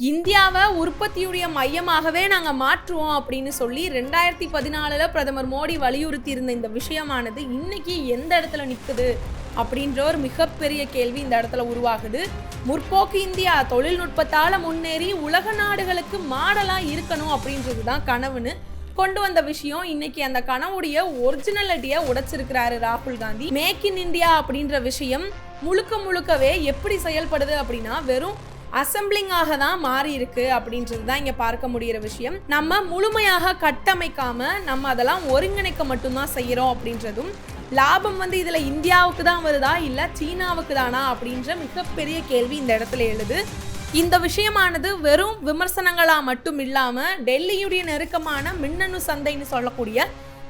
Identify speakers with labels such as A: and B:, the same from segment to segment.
A: இந்தியாவை உற்பத்தியுடைய மையமாகவே நாங்கள் மாற்றுவோம் அப்படின்னு சொல்லி ரெண்டாயிரத்தி பதினாலில் பிரதமர் மோடி வலியுறுத்தி இருந்த இந்த விஷயமானது இன்னைக்கு எந்த இடத்துல நிற்குது அப்படின்ற ஒரு மிகப்பெரிய கேள்வி இந்த இடத்துல உருவாகுது. முற்போக்கு இந்தியா தொழில்நுட்பத்தால் முன்னேறி உலக நாடுகளுக்கு மாடலாக இருக்கணும் அப்படின்றது தான் கனவுன்னு கொண்டு வந்த விஷயம். இன்னைக்கு அந்த கனவுடைய ஒரிஜினாலிட்டியை உடைச்சிருக்கிறாரு ராகுல் காந்தி. மேக் இன் இந்தியா அப்படின்ற விஷயம் முழுக்க முழுக்கவே எப்படி செயல்படுது அப்படின்னா வெறும் அசம்பிளிங்காக தான் மாறி இருக்கு அப்படின்றது தான் இங்கே பார்க்க முடியிற விஷயம். நம்ம முழுமையாக கட்டமைக்காம நம்ம அதெல்லாம் ஒருங்கிணைக்க மட்டும்தான் செய்கிறோம் அப்படின்றதும் லாபம் வந்து இதில் இந்தியாவுக்கு தான் வருதா இல்லை சீனாவுக்கு தானா அப்படின்ற மிகப்பெரிய கேள்வி இந்த இடத்துல எழுது. இந்த விஷயமானது வெறும் விமர்சனங்களாக மட்டும் இல்லாமல் டெல்லியுடைய நெருக்கமான மின்னணு சந்தைன்னு சொல்லக்கூடிய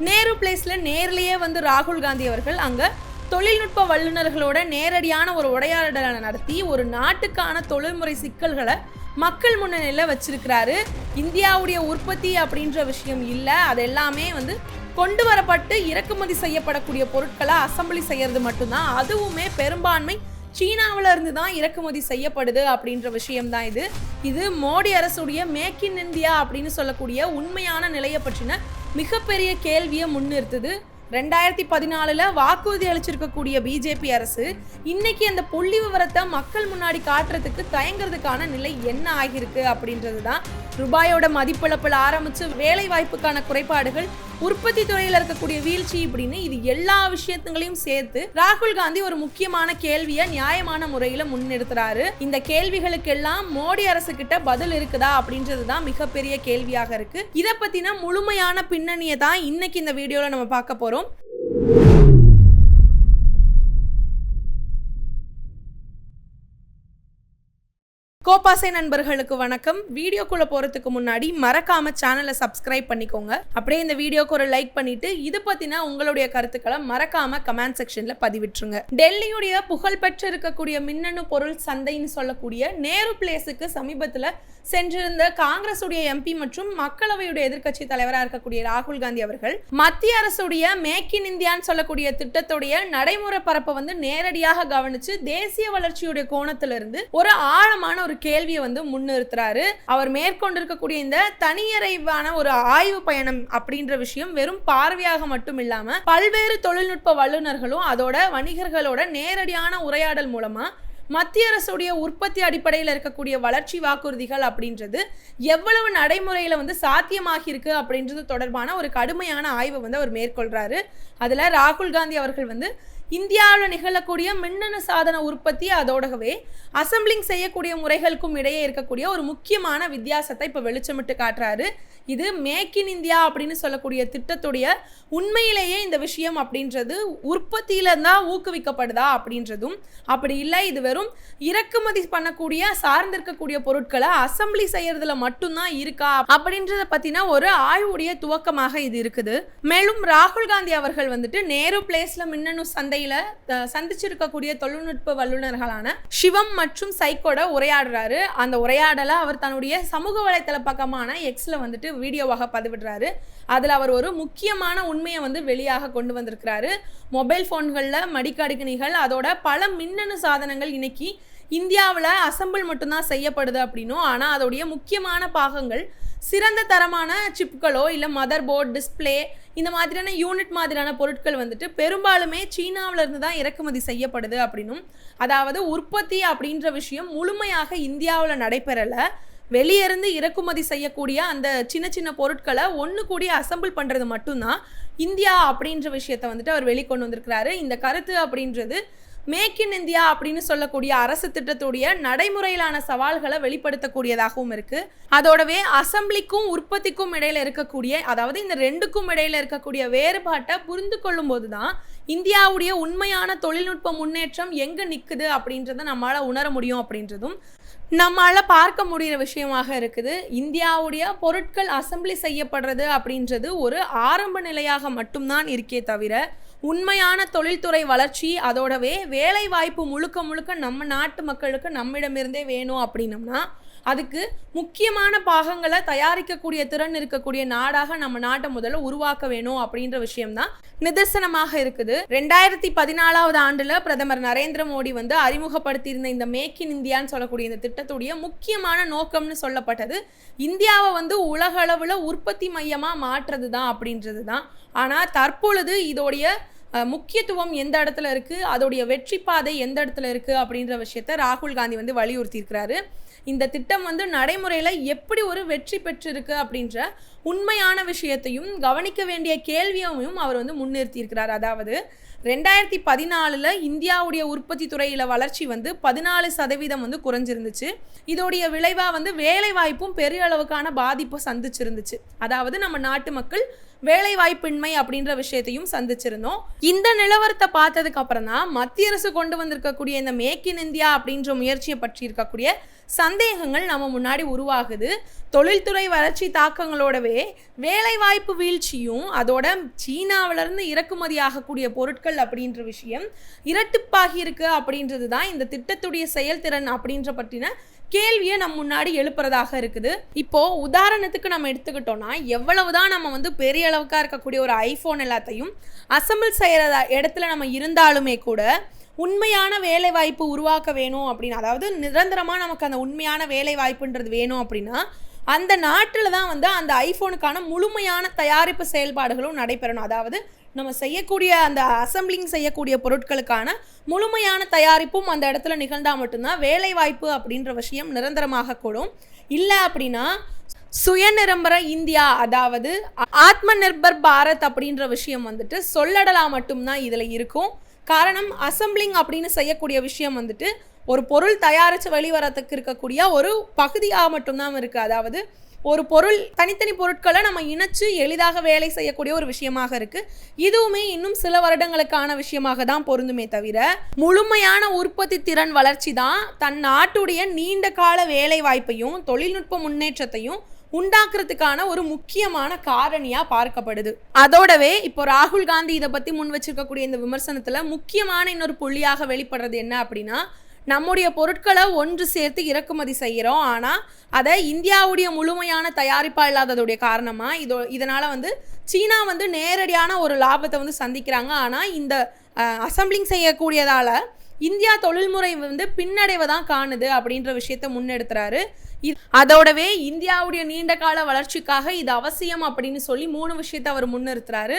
A: நேரு பிளேஸில் நேர்லேயே வந்து ராகுல் காந்தி அவர்கள் அங்கே தொழில்நுட்ப வல்லுநர்களோட நேரடியான ஒரு உரையாடலை நடத்தி ஒரு நாட்டுக்கான தொழில்முறை சிக்கல்களை மக்கள் முன்னணியில் வச்சிருக்கிறாரு. இந்தியாவுடைய உற்பத்தி அப்படின்ற விஷயம் இல்லை. அது எல்லாமே வந்து கொண்டு வரப்பட்டு இறக்குமதி செய்யப்படக்கூடிய பொருட்களை அசம்பிளி செய்யறது மட்டும்தான். அதுவுமே பெரும்பான்மை சீனாவில இருந்து தான் இறக்குமதி செய்யப்படுது அப்படின்ற விஷயம்தான் இது. இது மோடி அரசுடைய மேக் இன் இந்தியா அப்படின்னு சொல்லக்கூடிய உண்மையான நிலையை பற்றின மிகப்பெரிய கேள்வியை முன்னிறுத்துது. ரெண்டாயிரத்தி பதினாலுல வாக்குறுதி அளிச்சிருக்கக்கூடிய பிஜேபி அரசு இன்னைக்கு அந்த புள்ளி விவரத்தை மக்கள் முன்னாடி காட்டுறதுக்கு தயங்குறதுக்கான நிலை என்ன ஆகியிருக்கு அப்படின்றது தான் ரூபாயோட மதிப்பிழப்பில் ஆரம்பிச்சு வேலை வாய்ப்புக்கான குறைபாடுகள் உற்பத்தி துறையில் இருக்கக்கூடிய வீழ்ச்சி இப்படின்னு இது எல்லா விஷயத்துங்களையும் சேர்த்து ராகுல் காந்தி ஒரு முக்கியமான கேள்வியை நியாயமான முறையில முன்னெடுத்துறாரு இந்த கேள்விகளுக்கெல்லாம் மோடி அரசு கிட்ட பதில் இருக்குதா அப்படின்றது தான் மிகப்பெரிய கேள்வியாக இருக்கு. இதை பத்தின முழுமையான பின்னணியை தான் இன்னைக்கு இந்த வீடியோல நம்ம பார்க்க போறோம். கோபாசை நண்பர்களுக்கு வணக்கம். வீடியோக்குள்ள போறதுக்கு முன்னாடி மறக்காம சேனலை சப்ஸ்கிரைப் பண்ணிக்கோங்க. அப்படியே இந்த வீடியோக்கு ஒரு லைக் பண்ணிட்டு இது பத்தின உங்களுடைய கருத்துக்களை மறக்காம கமெண்ட் செக்ஷன்ல பதிவிட்டுருங்க. டெல்லியுடைய புகழ்பெற்று இருக்கக்கூடிய மின்னணு பொருள் சந்தைன்னு சொல்லக்கூடிய நேரு பிளேஸுக்கு சமீபத்தில் சென்றிருந்த காங்கிரஸ் உடைய எம்பி மற்றும் மக்களவையுடைய எதிர்க்கட்சி தலைவராக இருக்கக்கூடிய ராகுல் காந்தி அவர்கள் மத்திய அரசுடைய மேக் இன் இந்தியான்னு சொல்லக்கூடிய திட்டத்துடைய நடைமுறை பரப்பை வந்து நேரடியாக கவனிச்சு தேசிய வளர்ச்சியுடைய கோணத்திலிருந்து ஒரு ஆழமான ஒரு கேள்வியை வந்து முன்னிறுத்துறாரு. அவர் மேற்கொண்டிருக்கக்கூடிய இந்த தனியறைவான ஒரு ஆய்வு பயணம் அப்படின்ற விஷயம் வெறும் பார்வையாக மட்டும் இல்லாம பல்வேறு தொழில்நுட்ப வல்லுநர்களும் அதோட வணிகர்களோட நேரடியான உரையாடல் மூலமா மத்திய அரசுடைய உற்பத்தி அடிப்படையில் இருக்கக்கூடிய வளர்ச்சி வாக்குறுதிகள் அப்படின்றது எவ்வளவு நடைமுறையில் வந்து சாத்தியமாகி இருக்கு அப்படின்றது தொடர்பான ஒரு கடுமையான ஆய்வை வந்து அவர் மேற்கொள்றாரு. அதில் ராகுல் காந்தி அவர்கள் வந்து இந்தியாவில் நிகழக்கூடிய மின்னணு சாதன உற்பத்தி அதோடவே அசம்பிளிங் செய்யக்கூடிய முறைகளுக்கும் இடையே இருக்கக்கூடிய ஒரு முக்கியமான வித்தியாசத்தை இப்போ வெளிச்சமிட்டு காட்டுறாரு. இது மேக் இன் இந்தியா அப்படின்னு சொல்லக்கூடிய திட்டத்துடைய உண்மையிலேயே இந்த விஷயம் அப்படின்றது உற்பத்தியில தான் ஊக்குவிக்கப்படுதா அப்படின்றதும் அப்படி இல்லை. இது வெறும் இறக்குமதி பண்ணக்கூடிய சார்ந்திருக்கக்கூடிய பொருட்களை அசம்பிளி செய்யறதுல மட்டும்தான் இருக்கா அப்படின்றத பத்தின ஒரு ஆய்வுடைய துவக்கமாக இது இருக்குது. மேலும் ராகுல் காந்தி அவர்கள் வந்துட்டு நேரு பிளேஸ்ல மின்னணு சந்தையில சந்திச்சிருக்கக்கூடிய தொழில்நுட்ப வல்லுநர்களான சிவம் மற்றும் சைக்கோட உரையாடுறாரு. அந்த உரையாடலை அவர் தன்னுடைய சமூக வலைத்தள பக்கமான எக்ஸ்ல வந்துட்டு வீடியோவாக பதிவிடுறாரு. அதில் அவர் ஒரு முக்கியமான உண்மையை வந்து வெளியாக கொண்டு வந்திருக்கிறாரு. மொபைல் ஃபோன்களில் மடிக்கணிகள் அதோட பல மின்னணு சாதனங்கள் இன்னைக்கு இந்தியாவில் அசம்பிள் மட்டும்தான் செய்யப்படுது அப்படின்னும். ஆனால் அதோடைய முக்கியமான பாகங்கள் சிறந்த தரமான சிப்களோ இல்லை மதர் போர்ட் டிஸ்பிளே இந்த மாதிரியான யூனிட் மாதிரியான பொருட்கள் வந்துட்டு பெரும்பாலுமே சீனாவிலேருந்து தான் இறக்குமதி செய்யப்படுது அப்படின்னும். அதாவது உற்பத்தி அப்படின்ற விஷயம் முழுமையாக இந்தியாவில் நடைபெறலை. வெளியிருந்து இறக்குமதி செய்யக்கூடிய அந்த சின்ன சின்ன பொருட்களை ஒன்று கூடிய அசம்பிள் பண்ணுறது மட்டும்தான். இந்தியா அப்படின்ற விஷயத்தை வந்துட்டு அவர் வெளிக்கொண்டு வந்திருக்கிறாரு. இந்த கருத்து அப்படின்றது மேக் இன் இந்தியா அப்படின்னு சொல்லக்கூடிய அரசு திட்டத்துடைய நடைமுறையிலான சவால்களை வெளிப்படுத்தக்கூடியதாகவும் இருக்கு. அதோடவே அசம்பிளிக்கும் உற்பத்திக்கும் இடையில இருக்கக்கூடிய அதாவது இந்த ரெண்டுக்கும் இடையில இருக்கக்கூடிய வேறுபாட்டை புரிந்து கொள்ளும் போது தான் இந்தியாவுடைய உண்மையான தொழில்நுட்ப முன்னேற்றம் எங்க நிற்குது அப்படின்றத நம்மளால் உணர முடியும் அப்படின்றதும் நம்மளால் பார்க்க முடிகிற விஷயமாக இருக்குது. இந்தியாவுடைய பொருட்கள் அசம்பிளி செய்யப்படுறது அப்படின்றது ஒரு ஆரம்ப நிலையாக மட்டும்தான் இருக்கே தவிர உண்மையான தொழில்துறை வளர்ச்சி அதோடவே வேலை வாய்ப்பு முழுக்க முழுக்க நம்ம நாட்டு மக்களுக்கு நம்மிடமிருந்தே வேணும் அப்படின்னம்னா அதுக்கு முக்கியமான பாகங்களை தயாரிக்கக்கூடிய திறன் இருக்கக்கூடிய நாடாக நம்ம நாட்டை முதல்ல உருவாக்க வேணும் அப்படின்ற விஷயம்தான் நிதர்சனமாக இருக்குது. ரெண்டாயிரத்தி பதினாலாவது ஆண்டுல பிரதமர் நரேந்திர மோடி வந்து அறிமுகப்படுத்தியிருந்த இந்த மேக் இன் இந்தியான்னு சொல்லக்கூடிய இந்த திட்டத்துடைய முக்கியமான நோக்கம்னு சொல்லப்பட்டது இந்தியாவை வந்து உலக அளவில் உற்பத்தி மையமாக மாற்றுறது தான் அப்படின்றது தான் ஆனால் தற்பொழுது இதோடைய முக்கியத்துவம் எந்த இடத்துல இருக்குது அதோடைய வெற்றி பாதை எந்த இடத்துல இருக்குது அப்படின்ற விஷயத்த ராகுல் காந்தி வந்து வலியுறுத்தியிருக்கிறாரு. இந்த திட்டம் வந்து நடைமுறையில் எப்படி ஒரு வெற்றி பெற்றிருக்கு அப்படின்ற உண்மையான விஷயத்தையும் கவனிக்க வேண்டிய கேள்வியையும் அவர் வந்து முன்னிறுத்தியிருக்கிறார். அதாவது ரெண்டாயிரத்தி பதினாலில் இந்தியாவுடைய உற்பத்தி துறையில் வளர்ச்சி வந்து பதினாலு சதவீதம் வந்து குறைஞ்சிருந்துச்சு. இதோடைய விளைவாக வந்து வேலைவாய்ப்பும் பெரிய அளவுக்கான பாதிப்பை சந்திச்சிருந்துச்சு. அதாவது நம்ம நாட்டு மக்கள் வேலை வாய்ப்பின்மை அப்படின்ற விஷயத்தையும் சந்திச்சிருந்தோம். இந்த நிலவரத்தை பார்த்ததுக்கு அப்புறம் தான் மத்திய அரசு கொண்டு வந்திருக்கக்கூடிய இந்த மேக் இன் இந்தியா அப்படின்ற முயற்சியை பற்றி இருக்கக்கூடிய சந்தேகங்கள் நம்ம முன்னாடி உருவாகுது. தொழில்துறை வளர்ச்சி தாக்கங்களோடவே வேலைவாய்ப்பு வீழ்ச்சியும் அதோட சீனாவிலிருந்து இறக்குமதி ஆகக்கூடிய பொருட்கள் அப்படின்ற விஷயம் இரட்டிப்பாகி இருக்கு அப்படின்றது தான் இந்த திட்டத்துடைய செயல்திறன் அப்படின்ற பற்றின கேள்வியை நம்ம முன்னாடி எழுப்புறதாக இருக்குது. இப்போ உதாரணத்துக்கு நம்ம எடுத்துக்கிட்டோம்னா எவ்வளவுதான் நம்ம வந்து பெரிய அளவுக்காக இருக்கக்கூடிய ஒரு ஐஃபோன் எல்லாத்தையும் அசம்பிள் செய்கிற இடத்துல நம்ம இருந்தாலுமே கூட உண்மையான வேலை வாய்ப்பு உருவாக்க வேணும் அப்படின்னு அதாவது நிரந்தரமாக நமக்கு அந்த உண்மையான வேலை வாய்ப்புன்றது வேணும் அப்படின்னா அந்த நாட்டில் தான் வந்து அந்த ஐஃபோனுக்கான முழுமையான தயாரிப்பு செயல்பாடுகளும் நடைபெறணும். அதாவது நம்ம செய்யக்கூடிய அந்த அசம்பிளிங் செய்யக்கூடிய பொருட்களுக்கான முழுமையான தயாரிப்பும் அந்த இடத்துல நிகழ்ந்தால் மட்டும்தான் வேலை வாய்ப்பு அப்படின்ற விஷயம் நிரந்தரமாக கூடும். இல்லை அப்படின்னா சுயநிரம்பர இந்தியா அதாவது ஆத்ம நிர்பர் பாரத் அப்படின்ற விஷயம் வந்துட்டு சொல்லடலாம் மட்டும்தான் இதில் இருக்கும். காரணம் அசம்பிளிங் அப்படின்னு செய்யக்கூடிய விஷயம் வந்துட்டு ஒரு பொருள் தயாரித்து வெளிவரத்துக்கு இருக்கக்கூடிய ஒரு பகுதியாக மட்டும்தான் இருக்குது அதாவது ஒரு பொருள் தனித்தனி பொருட்களை நம்ம இணைச்சு எளிதாக வேலை செய்யக்கூடிய ஒரு விஷயமாக இருக்கு. இதுவுமே இன்னும் சில வருடங்களுக்கான விஷயமாக தான் பொருந்துமே தவிர முழுமையான உற்பத்தி திறன் வளர்ச்சி தான் தன் நாட்டுடைய நீண்ட கால வேலை வாய்ப்பையும் தொழில்நுட்ப முன்னேற்றத்தையும் உண்டாக்குறதுக்கான ஒரு முக்கியமான காரணியா பார்க்கப்படுது. அதோடவே இப்போ ராகுல் காந்தி இதை பத்தி முன் வச்சிருக்கக்கூடிய இந்த விமர்சனத்துல முக்கியமான இன்னொரு புள்ளியாக வெளிப்படுறது என்ன அப்படின்னா நம்முடைய பொருட்களை ஒன்று சேர்த்து இறக்குமதி செய்கிறோம். ஆனால் அதை இந்தியாவுடைய முழுமையான தயாரிப்பாக இல்லாததுடைய காரணமாக இதோ இதனால் வந்து சீனா வந்து நேரடியான ஒரு லாபத்தை வந்து சந்திக்கிறாங்க. ஆனால் இந்த அசம்பிளிங் செய்யக்கூடியதால் இந்தியா தொழில்முறை வந்து பின்னடைவை தான் காணுது அப்படின்ற விஷயத்த முன்னெடுத்துறாரு. அதோடவே இந்தியாவுடைய நீண்ட கால வளர்ச்சிக்காக இது அவசியம் அப்படின்னு சொல்லி மூணு விஷயத்தை அவர் முன்னிறுத்துறாரு.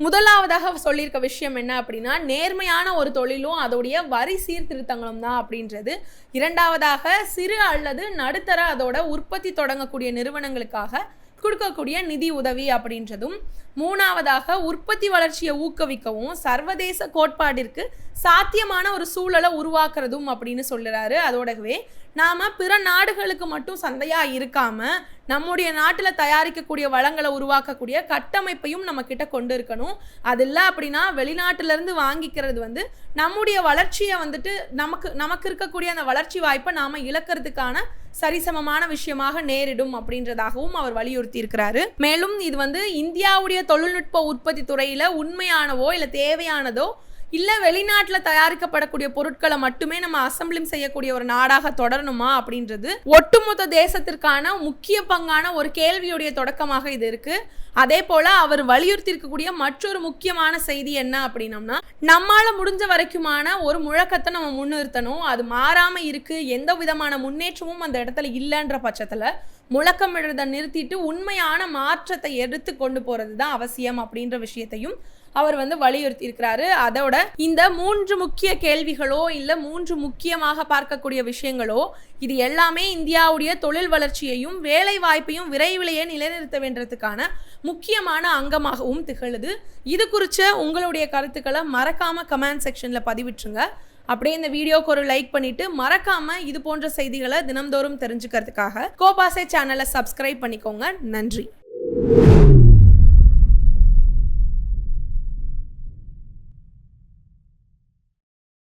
A: முதலாவதாக சொல்லியிருக்க விஷயம் என்ன அப்படின்னா நேர்மையான ஒரு தொழிலும் அதோடைய வரி சீர்திருத்தங்களும் தான் அப்படின்றது. இரண்டாவதாக சிறு அல்லது நடுத்தர அதோட உற்பத்தி தொடங்கக்கூடிய நிறுவனங்களுக்காக கொடுக்கக்கூடிய நிதி உதவி அப்படின்றதும் மூணாவதாக உற்பத்தி வளர்ச்சியை ஊக்குவிக்கவும் சர்வதேச கோட்பாட்டிற்கு சாத்தியமான ஒரு சூழலை உருவாக்குறதும் அப்படின்னு சொல்லுறாரு. அதோடவே நாம பிற நாடுகளுக்கு மட்டும் சந்தையா இருக்காம நம்முடைய நாட்டில் தயாரிக்கக்கூடிய வளங்களை உருவாக்கக்கூடிய கட்டமைப்பையும் நம்ம கிட்ட கொண்டு இருக்கணும். அது இல்லை அப்படின்னா வெளிநாட்டிலேருந்து வாங்கிக்கிறது வந்து நம்முடைய வளர்ச்சியை வந்துட்டு நமக்கு நமக்கு இருக்கக்கூடிய அந்த வளர்ச்சி வாய்ப்பை நாம இழக்கிறதுக்கான சரிசமமான விஷயமாக நேரிடும் அப்படின்றதாகவும் அவர் வலியுறுத்தி இருக்கிறாரு மேலும் இது வந்து இந்தியாவுடைய தொழில்நுட்ப உற்பத்தி துறையில உண்மையானவோ இல்லை தேவையானதோ இல்லை வெளிநாட்டில் தயாரிக்கப்படக்கூடிய பொருட்களை மட்டுமே நம்ம அசம்பிளிங் செய்யக்கூடிய ஒரு நாடாக தொடரணுமா அப்படின்றது ஒட்டுமொத்த தேசத்திற்கான முக்கிய பங்கான ஒரு கேள்வியுடைய தொடக்கமாக இது இருக்கு. அதே போல அவர் வலியுறுத்தி இருக்கக்கூடிய மற்றொரு முக்கியமான செய்தி என்ன அப்படின்னம்னா நம்மால முடிஞ்ச வரைக்குமான ஒரு முழக்கத்தை நம்ம முன்னிறுத்தணும். அது மாறாம இருக்கு. எந்த விதமான முன்னேற்றமும் அந்த இடத்துல இல்லைன்ற பட்சத்துல முழக்கம் எழுத நிறுத்திட்டு உண்மையான மாற்றத்தை எடுத்து கொண்டு போறது தான் அவசியம் அப்படின்ற விஷயத்தையும் அவர் வந்து வலியுறுத்தி இருக்கிறாரு. அதோட இந்த மூன்று முக்கிய கேள்விகளோ இல்லை மூன்று முக்கியமாக பார்க்கக்கூடிய விஷயங்களோ இது எல்லாமே இந்தியாவுடைய தொழில் வளர்ச்சியையும் வேலை வாய்ப்பையும் விரைவிலேயே நிலைநிறுத்த வேண்டதுக்கான முக்கியமான அங்கமாகவும் திகழுது. இது குறித்த உங்களுடைய கருத்துக்களை மறக்காம கமெண்ட் செக்ஷன்ல பதிவிட்டுருங்க. அப்படியே இந்த வீடியோக்கு ஒரு லைக் பண்ணிட்டு மறக்காம இது போன்ற செய்திகளை தினம்தோறும் தெரிஞ்சுக்கிறதுக்காக கோபாசை சேனலை சப்ஸ்கிரைப் பண்ணிக்கோங்க. நன்றி.